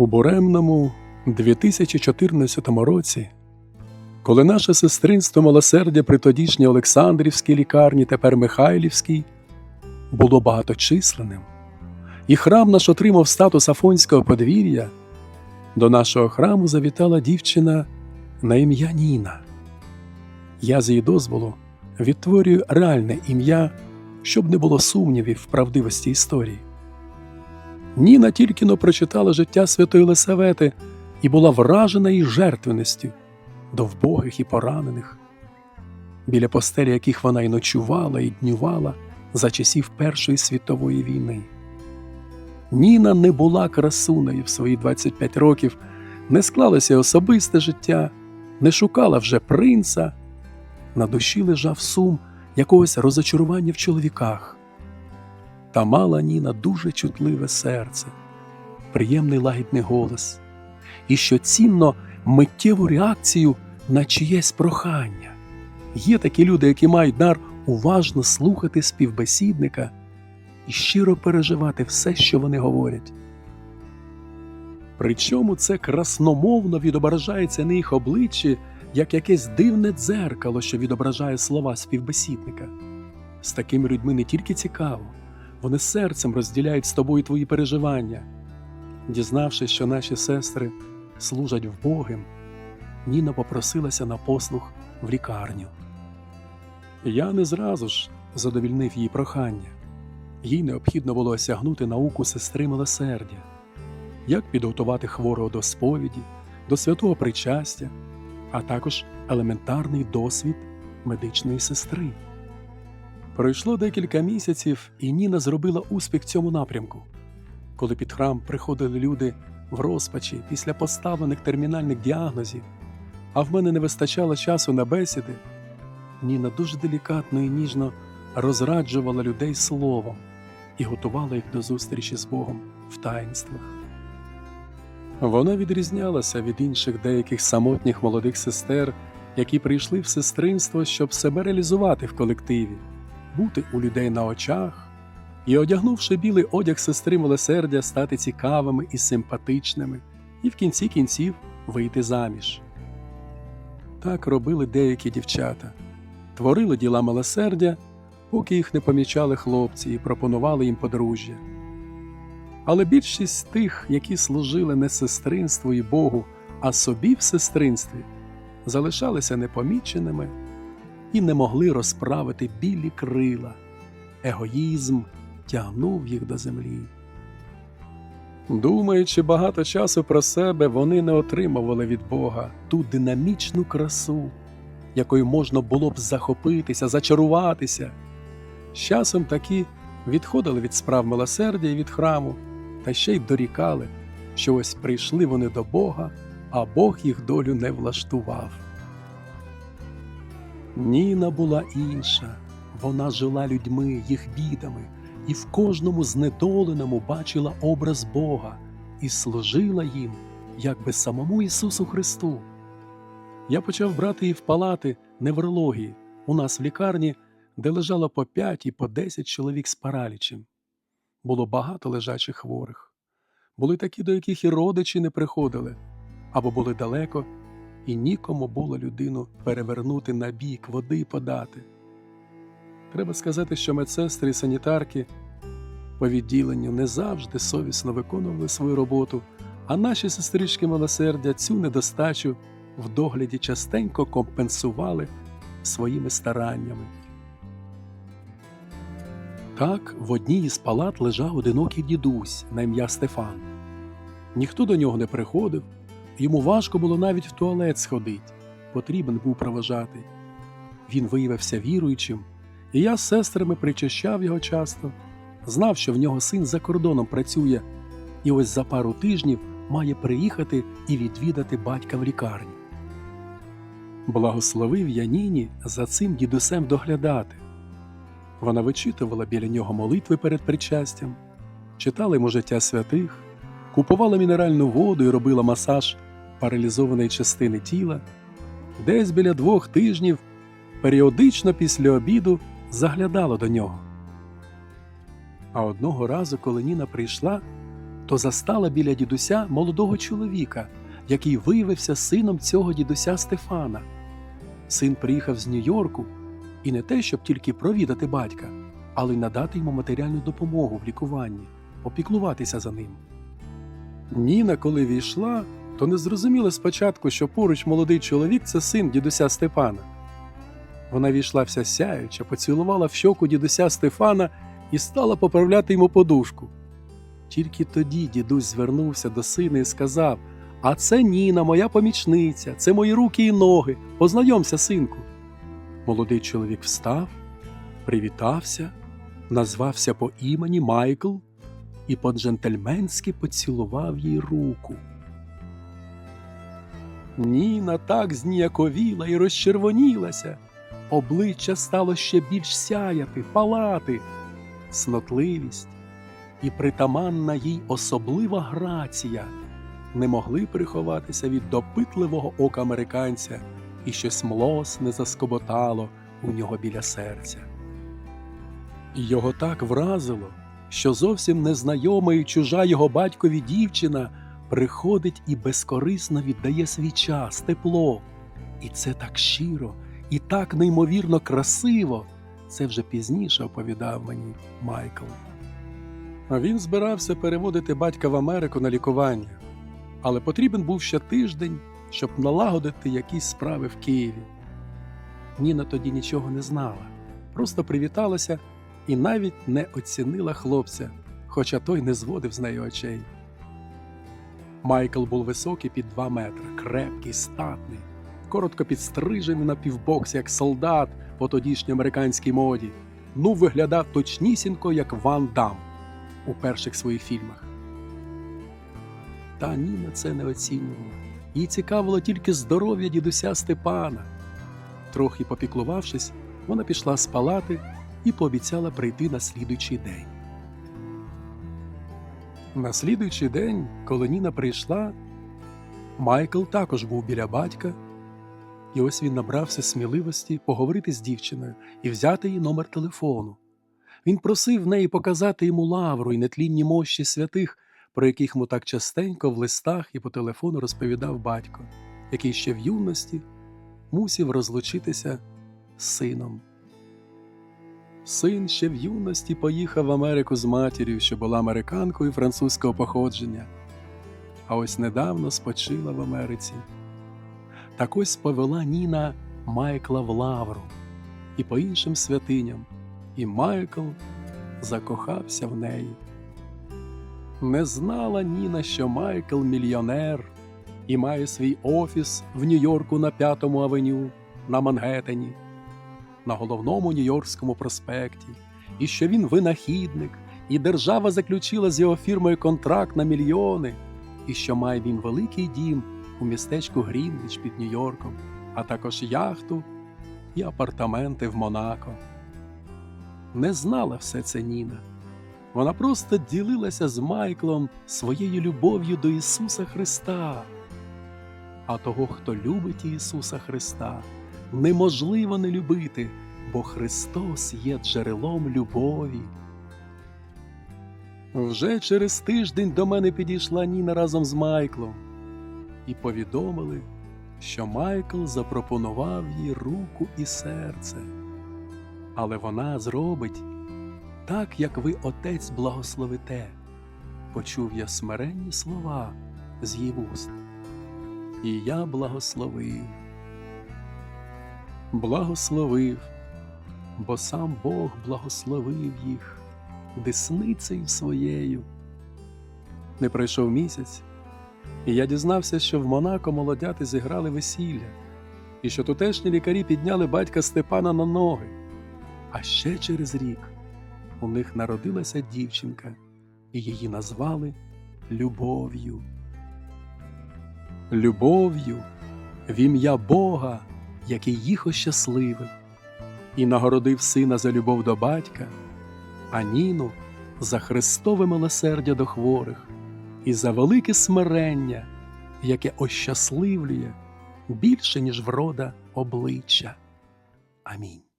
У буремному 2014 році, коли наше сестринство милосердя при тодішній Олександрівській лікарні, тепер Михайлівській, було багаточисленним, і храм наш отримав статус Афонського подвір'я, до нашого храму завітала дівчина на ім'я Ніна. Я з її дозволу відтворюю реальне ім'я, щоб не було сумнівів в правдивості історії. Ніна тільки но прочитала життя святої Лисавети і була вражена її жертвеністю до вбогих і поранених, біля постелі яких вона й ночувала, і днювала за часів Першої світової війни. Ніна не була красунею в свої 25 років, не склалося особисте життя, не шукала вже принца. На душі лежав сум якогось розочарування в чоловіках. Та мала Ніна дуже чутливе серце, приємний лагідний голос, і що цінно миттєву реакцію на чиєсь прохання. Є такі люди, які мають дар уважно слухати співбесідника і щиро переживати все, що вони говорять. Причому це красномовно відображається на їх обличчі, як якесь дивне дзеркало, що відображає слова співбесідника. З такими людьми не тільки цікаво, вони серцем розділяють з тобою твої переживання. Дізнавшись, що наші сестри служать вбогим, Ніна попросилася на послуг в лікарню. Я не зразу ж задовільнив її прохання. Їй необхідно було осягнути науку сестри милосердя, як підготувати хворого до сповіді, до святого причастя, а також елементарний досвід медичної сестри. Пройшло декілька місяців, і Ніна зробила успіх цьому напрямку. Коли під храм приходили люди в розпачі після поставлених термінальних діагнозів, а в мене не вистачало часу на бесіди, Ніна дуже делікатно і ніжно розраджувала людей словом і готувала їх до зустрічі з Богом в таїнствах. Вона відрізнялася від інших деяких самотніх молодих сестер, які прийшли в сестринство, щоб себе реалізувати в колективі, бути у людей на очах і, одягнувши білий одяг сестри милосердя, стати цікавими і симпатичними, і в кінці кінців вийти заміж. Так робили деякі дівчата, творили діла милосердя, поки їх не помічали хлопці і пропонували їм подружжя. Але більшість тих, які служили не сестринству і Богу, а собі в сестринстві, залишалися непоміченими і не могли розправити білі крила. Егоїзм тягнув їх до землі. Думаючи багато часу про себе, вони не отримували від Бога ту динамічну красу, якою можна було б захопитися, зачаруватися. З часом такі відходили від справ милосердя і від храму, та ще й дорікали, що ось прийшли вони до Бога, а Бог їх долю не влаштував. Ніна була інша, вона жила людьми, їх бідами, і в кожному знедоленому бачила образ Бога і служила їм, якби самому Ісусу Христу. Я почав брати її в палати неврології у нас в лікарні, де лежало по п'ять і по десять чоловік з паралічем. Було багато лежачих хворих. Були такі, до яких і родичі не приходили, або були далеко, і нікому було людину перевернути на бік, води подати. Треба сказати, що медсестри і санітарки по відділенню не завжди совісно виконували свою роботу, а наші сестрички милосердя цю недостачу в догляді частенько компенсували своїми стараннями. Так, в одній із палат лежав одинокий дідусь на ім'я Стефан. Ніхто до нього не приходив, йому важко було навіть в туалет сходити, потрібен був провожатий. Він виявився віруючим, і я з сестрами причащав його часто, знав, що в нього син за кордоном працює, і ось за пару тижнів має приїхати і відвідати батька в лікарні. Благословив я Ніні за цим дідусем доглядати. Вона вичитувала біля нього молитви перед причастям, читала йому життя святих, купувала мінеральну воду і робила масаж паралізованої частини тіла. Десь біля двох тижнів періодично після обіду заглядала до нього. А одного разу, коли Ніна прийшла, то застала біля дідуся молодого чоловіка, який виявився сином цього дідуся Стефана. Син приїхав з Нью-Йорку і не те, щоб тільки провідати батька, але й надати йому матеріальну допомогу в лікуванні, опіклуватися за ним. Ніна, коли війшла, то не зрозуміла спочатку, що поруч молодий чоловік це син дідуся Степана. Вона війшла вся сяюча, поцілувала в щоку дідуся Стефана і стала поправляти йому подушку. Тільки тоді дідусь звернувся до сина і сказав: А це Ніна, моя помічниця, це мої руки і ноги. Познайомся, синку. Молодий чоловік встав, привітався, назвався по імені Майкл і по-джентльменськи поцілував їй руку. Ніна так зніяковіла і розчервонілася. Обличчя стало ще більш сяяти, палати, снотливість і притаманна їй особлива грація не могли приховатися від допитливого ока американця, і щось млосне заскоботало у нього біля серця. Його так вразило, що зовсім незнайома і чужа його батькові дівчина приходить і безкорисно віддає свій час, тепло. І це так щиро, і так неймовірно красиво. Це вже пізніше оповідав мені Майкл. Він збирався переводити батька в Америку на лікування, але потрібен був ще тиждень, щоб налагодити якісь справи в Києві. Ніна тоді нічого не знала, просто привіталася і навіть не оцінила хлопця, хоча той не зводив з неї очей. Майкл був високий під два метри, крепкий, статний, коротко підстрижений на півбокс, як солдат по тодішній американській моді, ну виглядав точнісінько, як Ван Дам у перших своїх фільмах. Та Ніна це не оцінювала. Їй цікавило тільки здоров'я дідуся Степана. Трохи попіклувавшись, вона пішла з палати і пообіцяла прийти на слідуючий день. На слідуючий день, коли Ніна прийшла, Майкл також був біля батька, і ось він набрався сміливості поговорити з дівчиною і взяти її номер телефону. Він просив в неї показати йому лавру і нетлінні мощі святих, про яких йому так частенько в листах і по телефону розповідав батько, який ще в юності мусів розлучитися з сином. Син ще в юності поїхав в Америку з матір'ю, що була американкою французького походження, а ось недавно спочила в Америці. Так ось повела Ніна Майкла в лавру і по іншим святиням, і Майкл закохався в неї. Не знала Ніна, що Майкл мільйонер і має свій офіс в Нью-Йорку на П'ятому авеню на Мангеттені, на головному Нью-Йоркському проспекті, і що він винахідник, і держава заключила з його фірмою контракт на мільйони, і що має він великий дім у містечку Грінвіч під Нью-Йорком, а також яхту і апартаменти в Монако. Не знала все це Ніна. Вона просто ділилася з Майклом своєю любов'ю до Ісуса Христа. А того, хто любить Ісуса Христа, неможливо не любити, бо Христос є джерелом любові. Вже через тиждень до мене підійшла Ніна разом з Майклом і повідомили, що Майкл запропонував їй руку і серце. Але вона зробить так, як ви, Отець, благословите, почув я смиренні слова з її вуст. І я благословив, благословив, бо сам Бог благословив їх десницею своєю. Не пройшов місяць, і я дізнався, що в Монако молодяти зіграли весілля, і що тутешні лікарі підняли батька Степана на ноги. А ще через рік у них народилася дівчинка, і її назвали Любов'ю. Любов'ю в ім'я Бога, який їх ощасливив, і нагородив сина за любов до батька, а Ніну за Христове милосердя до хворих і за велике смирення, яке ощасливлює більше, ніж врода обличчя. Амінь.